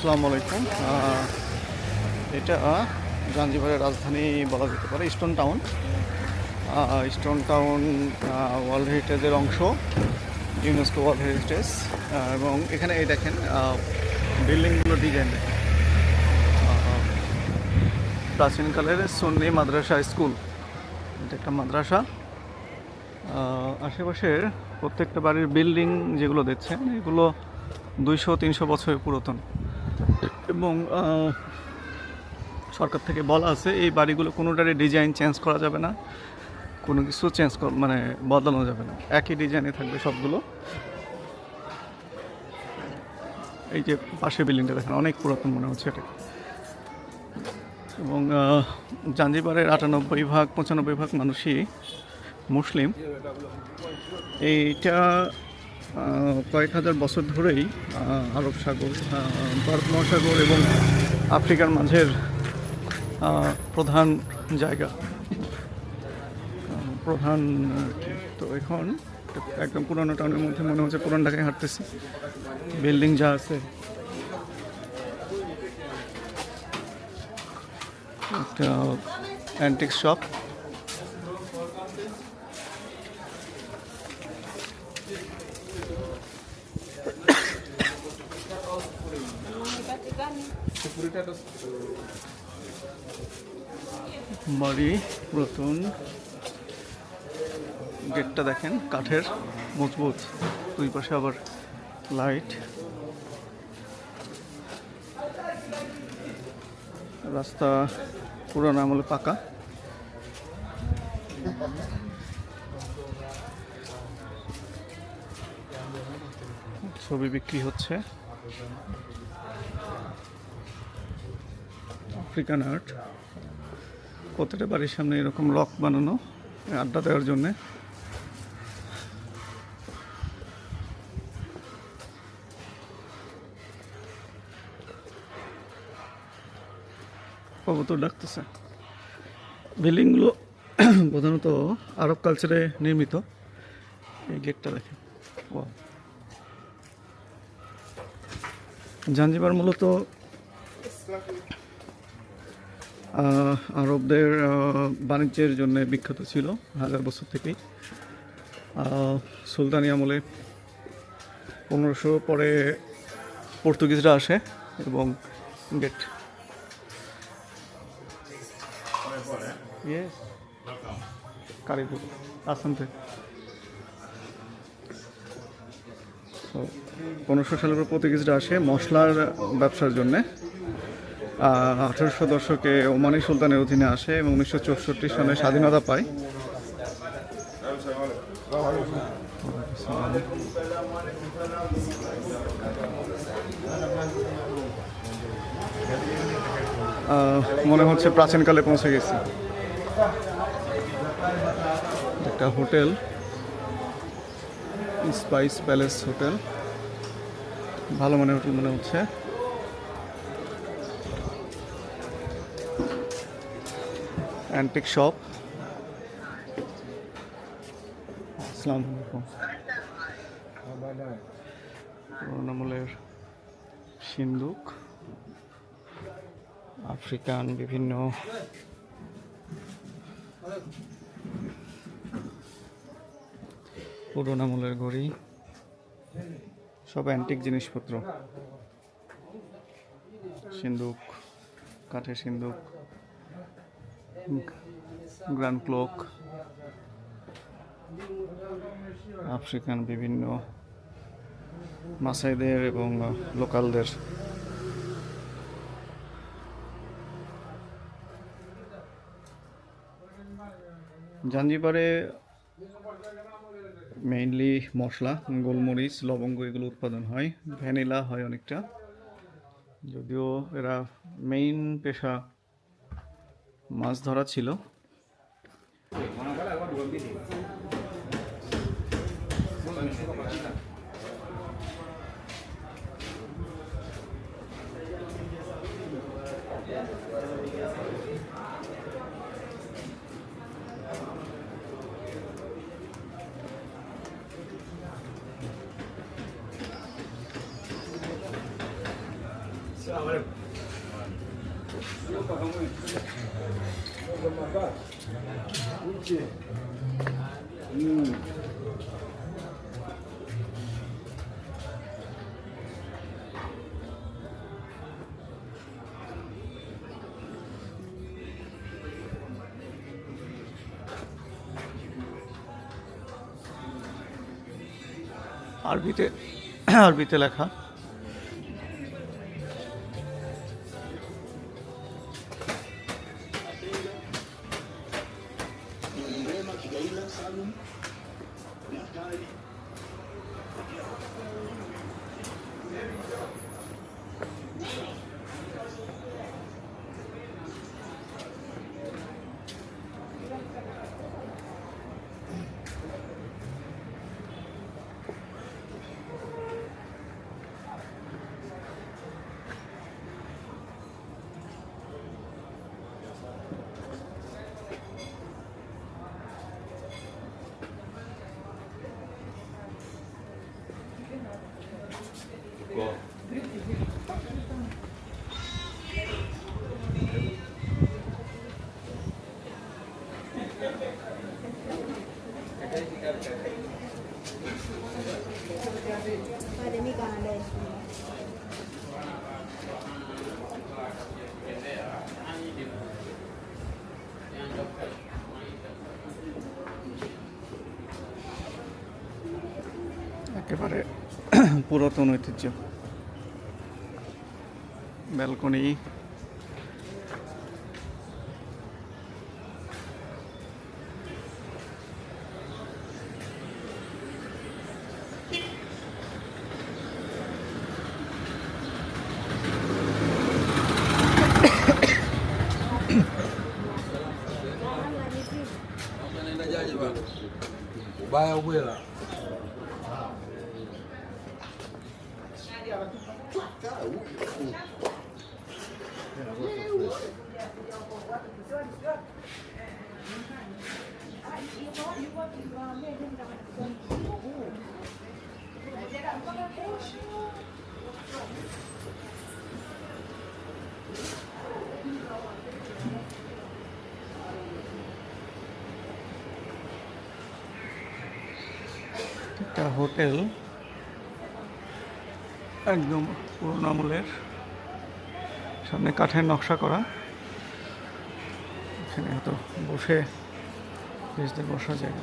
আসসালামু আলাইকুম। এটা জাঞ্জিবারের রাজধানী বলা যেতে পারে stone town stone town world হেরিটেজের অংশ ইউনেস্কো ওয়ার্ল্ড হেরিটেজ এবং এখানে এই দেখেন বিল্ডিংগুলো ডিজাইন দেখেন। প্রাচীনকালের সুন্নি মাদ্রাসা স্কুল। এটা একটা মাদ্রাসা। আশেপাশের প্রত্যেকটা বাড়ির বিল্ডিং যেগুলো দেখছেন, এগুলো দুইশো, তিনশো বছরের পুরাতন। এবং সরকার থেকে বলা আছে এই বাড়িগুলো কোনোটারই ডিজাইন চেঞ্জ করা যাবে না, কোনো কিছু চেঞ্জ মানে বদলানো যাবে না। একই ডিজাইনে থাকবে সবগুলো। এই যে পাশের বিল্ডিংটা দেখেন, অনেক পুরাতন মনে হচ্ছে এটা এবং জাঞ্জিবারের আটানব্বই ভাগ, পঁচানব্বই ভাগ মানুষই মুসলিম। এইটা কয়েক হাজার বছর ধরেই আরব সাগর ভারত মহাসাগর এবং আফ্রিকার মাঝের প্রধান জায়গা। প্রধান, তো এখন একদম পুরোনো টাউনের মধ্যে মনে হচ্ছে পুরান ঢাকায় হাঁটতেছি। বিল্ডিং যা আছে। একটা অ্যান্টিক শপ বাড়ি পুরাতন গেটটা দেখেন, কাঠের মজবুত। দুই পাশে আবার লাইট। রাস্তা পুরানো আমলে পাকা। ছবি বিক্রি হচ্ছে। African art. প্রতিটা বাড়ির সামনে এরকম লক বানানো, আড্ডা দেওয়ার জন্যে। কবুতর ডাকতেছে। বিল্ডিংগুলো প্রধানত আরব কালচারে নির্মিত। এই গেটটা দেখেন। Wow. জাঞ্জিবার মূলত আরবদের বাণিজ্যের জন্য বিখ্যাত ছিল, হাজার বছর থেকেই সুলতানি আমলে পনেরোশো পরে পর্তুগিজরা আসে এবং গেট Yes. কারিপুর আসামতে পনেরোশো সালের পর পর্তুগিজরা আসে মশলার ব্যবসার জন্যে আঠারোশো দশকে ওমানি সুলতানের অধীনে আসে এবং উনিশশো চৌষট্টি সনে স্বাধীনতা পায়। মনে হচ্ছে প্রাচীনকালে পৌঁছে গেছি। একটা হোটেল, স্পাইস প্যালেস হোটেল। ভালো মনে হোটেল মনে হচ্ছে। অ্যান্টিক শপ আসসালামু আলাইকুম সিন্দুক আফ্রিকান বিভিন্ন পুরোনো আমলের ঘড়ি, সব অ্যান্টিক জিনিসপত্র। সিন্দুক কাঠের সিন্দুক গ্র্যান্ড ক্লক আফ্রিকান বিভিন্ন মাসাইদের এবং লোকালদের। জাঞ্জিবারে মেইনলি মশলা, গোলমরিচ, লবঙ্গ এগুলো উৎপাদন হয়। ভ্যানিলা হয় অনেকটা। যদিও এরা মেইন পেশা মাছ ধরা ছিল। আবার আরবিতে আরবিতে লেখা। Go. Vale, পুরাতন ঐতিহ্য ব্যালকনি Ubaya ubwela. একটা হোটেল। একদম পুরোনো আমলের। সামনে কাঠের নকশা করা। এখানে হয়তো বসে বেশদের বসার জায়গা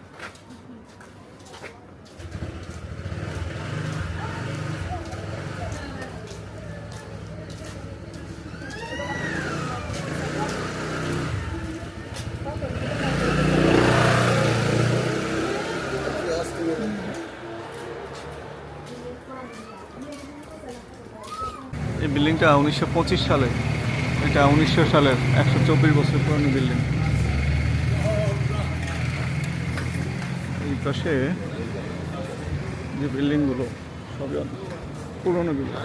এই বিল্ডিংটা উনিশশো পঁচিশ সালে, এটা উনিশশো সালের একশো চব্বিশ বছর পুরনো বিল্ডিং। এই পাশে যে বিল্ডিংগুলো, সবই পুরনো বিল্ডিং।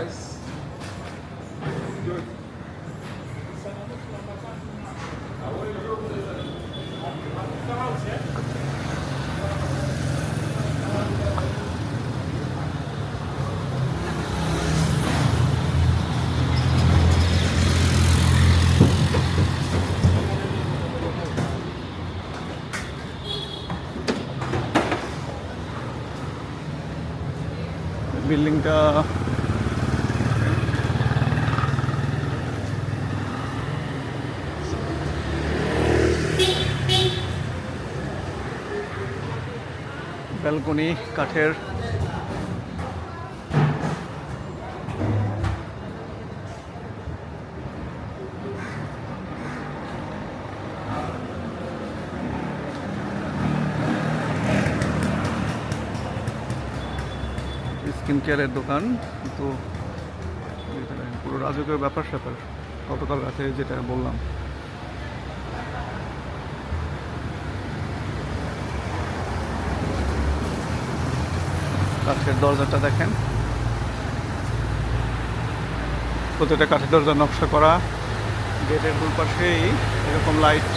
বিল্ডিংটা ব্যালকনি কাঠের স্কিন কেয়ারের দোকান তো পুরো রাজকীয় ব্যাপার স্যাপার। গতকাল রাতে যেটা বললাম। কাঠের দরজাটা দেখেন। প্রতিটা কাঠের দরজা নকশা করা। গেটের দুপাশেই এরকম লাইট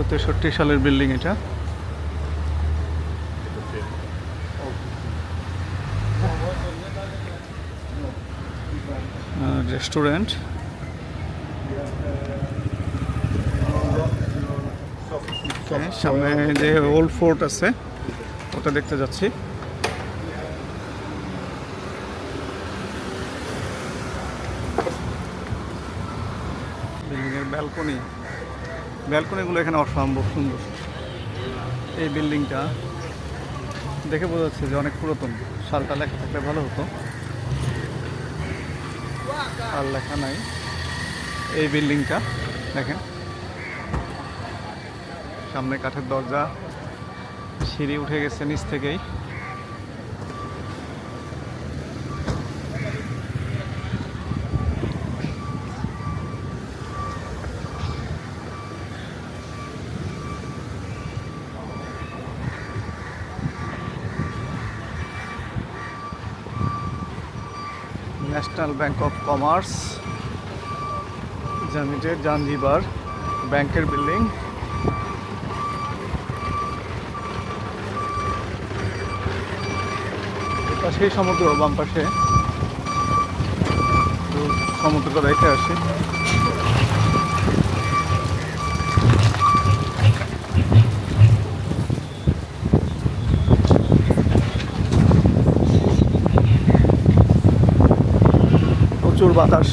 উনিশশো তেষট্টি সালের বিল্ডিং এটা। রেস্টুরেন্ট। সামনে যে ওল্ড ফোর্ট আছে, ওটা দেখতে যাচ্ছি। বিল্ডিংয়ের ব্যালকনি। ব্যালকনিগুলো এখানে অসম্ভব সুন্দর। এই বিল্ডিংটা দেখে বোঝা যাচ্ছে যে অনেক পুরাতন। সালটা লেখা থাকলে ভালো হতো। আর লেখা নাই। এই বিল্ডিংটা দেখেন। সামনে কাঠের দরজা, সিঁড়ি উঠে গেছে নিচ থেকেই। ন্যাশনাল ব্যাংক অফ কমার্স জামিটের জাঞ্জিবার ব্যাংকের বিল্ডিং। পাশেই সমুদ্র, বাম পাশে। সমুদ্রটা দেখে আসি প্রচুর বাতাস।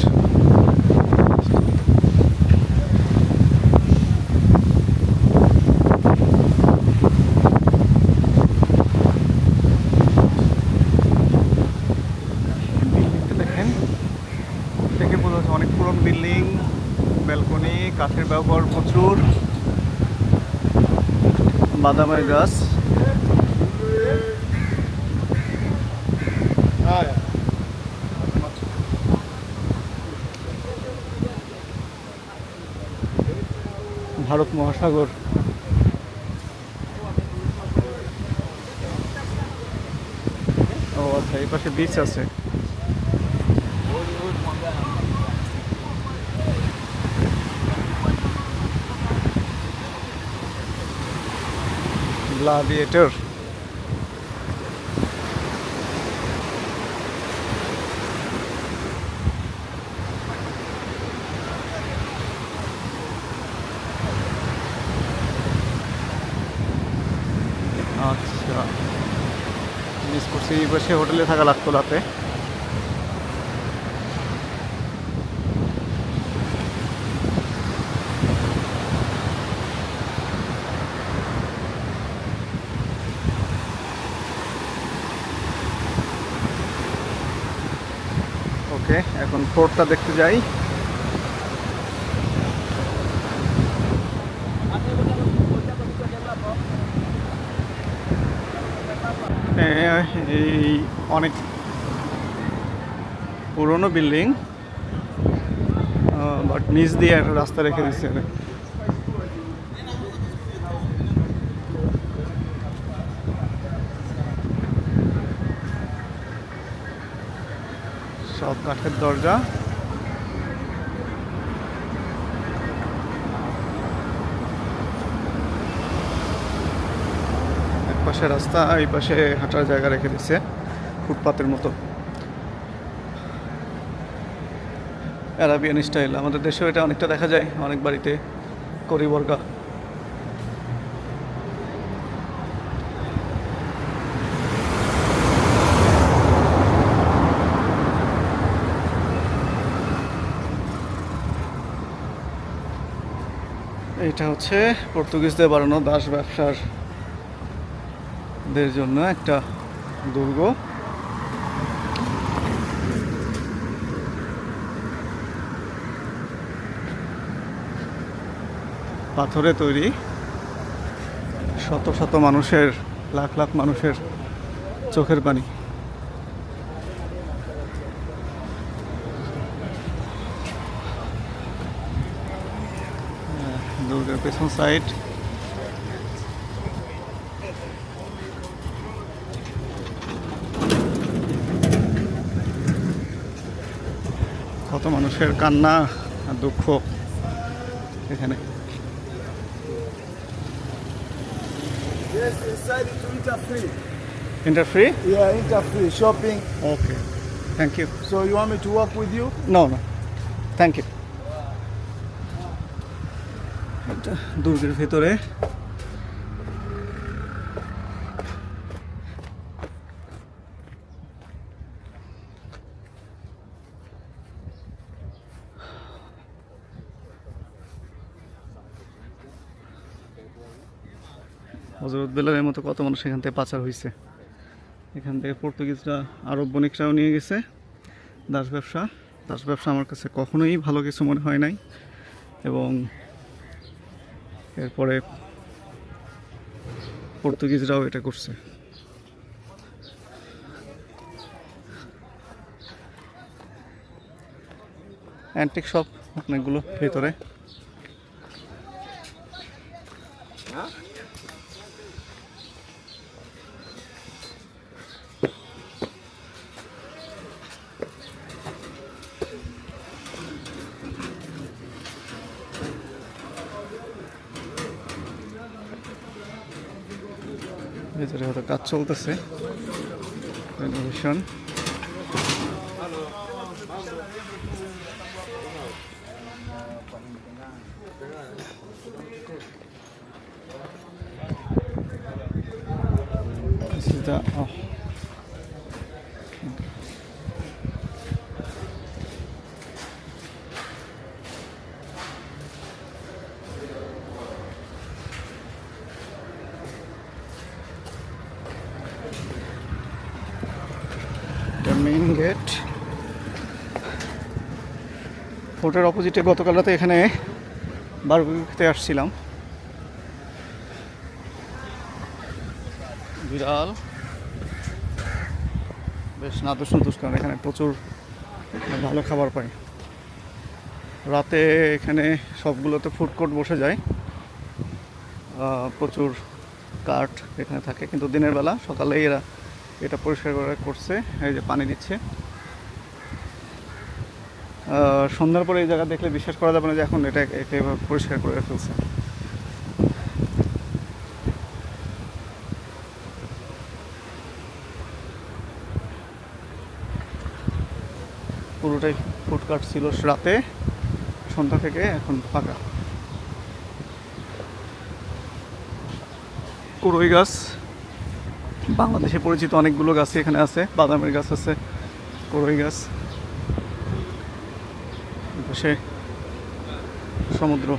অনেক পুরনো বিল্ডিং ব্যালকনি কাঠের ব্যবহার প্রচুর। বাদামের গাছ। ভারত মহাসাগর। ও আচ্ছা এই পাশে বিচ আছে। গ্লাডিয়েটর আচ্ছা মিস করছি সে হোটেলে থাকা লাগতো রাতে ওকে এখন ফোর্টটা দেখতে যাই। এই অনেক পুরনো বিল্ডিং বাট নিচ দিয়ে একটা রাস্তা রেখে দিচ্ছে সব কাঠের দরজা। পাশে রাস্তা, এই পাশে হাঁটার জায়গা রেখে দিচ্ছে ফুটপাতের মতো। অ্যারাবিয়ান স্টাইল, আমাদের দেশেও এটা অনেকটা দেখা যায়, অনেক বাড়িতে করি বর্গা এটা হচ্ছে পর্তুগিজদের বানানো দাস ব্যবসার দের জন্য একটা দুর্গ। পাথরে তৈরি। শত শত মানুষের, লাখ লাখ মানুষের চোখের পানি। দুর্গের পেছন সাইড কত মানুষের কান্না আর দুঃখ এখানে। ইন্টারফ্রি shopping okay thank you so you আমি to work with you no no thank you দুর্গের ভিতরে হজরত বেলালের মতো কত মানুষ এখান থেকে পাচার হয়েছে এখান থেকে পর্তুগিজরা, আরব বণিকরাও নিয়ে গেছে। দাস ব্যবসা। দাস ব্যবসা আমার কাছে কখনোই ভালো কিছু মনে হয় নাই। এবং এরপরে পর্তুগিজরাও এটা করছে। অ্যান্টিক শপ অনেকগুলো ভেতরে। ভেতরে হয়তো কাজ চলতেছে। Renovation gate. ফোর্টের অপোজিটে গতকাল রাতে এখানে বারবিকিউতে আসছিলাম। বিড়াল। বেশ নাদুস নতুস কারণ এখানে প্রচুর ভালো খাবার পাই রাতে এখানে সবগুলোতে ফুড কোর্ট বসে যায়। প্রচুর কাঠ এখানে থাকে, কিন্তু দিনের বেলা সকালেই এরা এটা পরিষ্কার করে করছে, এই যে পানি দিচ্ছে। সন্ধ্যার পরে এই জায়গা দেখলে বিশ্বাস করা যাবে না যে এখন এটা এভাবে পরিষ্কার করে ফেলছে। পুরোটাই ফুটকাট ছিল রাতে, সন্ধ্যা থেকে এখন ফাঁকা। কুড়ই গাছ। বাংলাদেশে পরিচিত অনেকগুলো গাছ এখানে আছে। বাদামের গাছ আছে কড়ই গাছ। সমুদ্র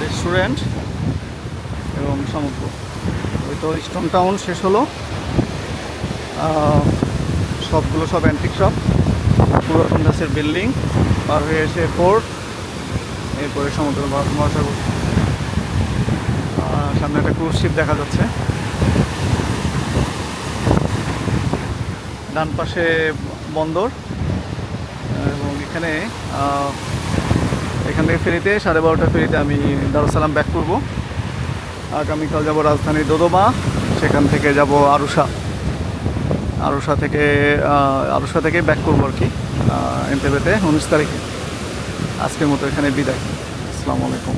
রেস্টুরেন্ট এবং সমুদ্র ওই তো স্টোন টাউন শেষ হলো। সবগুলো সব অ্যান্টিক শপ পুরাতন দাসের বিল্ডিং পার হয়ে এসে ফোর্ট এরপরে সমুদ্র মহা- মহাসাগর। সামনে একটা ক্রুজ শিপ দেখা যাচ্ছে। ডান পাশে বন্দর, এবং এখানে এখান থেকে ফেরিতে সাড়ে বারোটা ফেরিতে আমি দারুসালাম ব্যাক করব। আগামীকাল যাব রাজধানী দোদোমা, সেখান থেকে যাব আরুষা। আরুষা থেকে আরুষা থেকে ব্যাক করব আর কি এনতেবেতে উনিশ তারিখে। আজকের মতো এখানে বিদায়। আসসালামু আলাইকুম।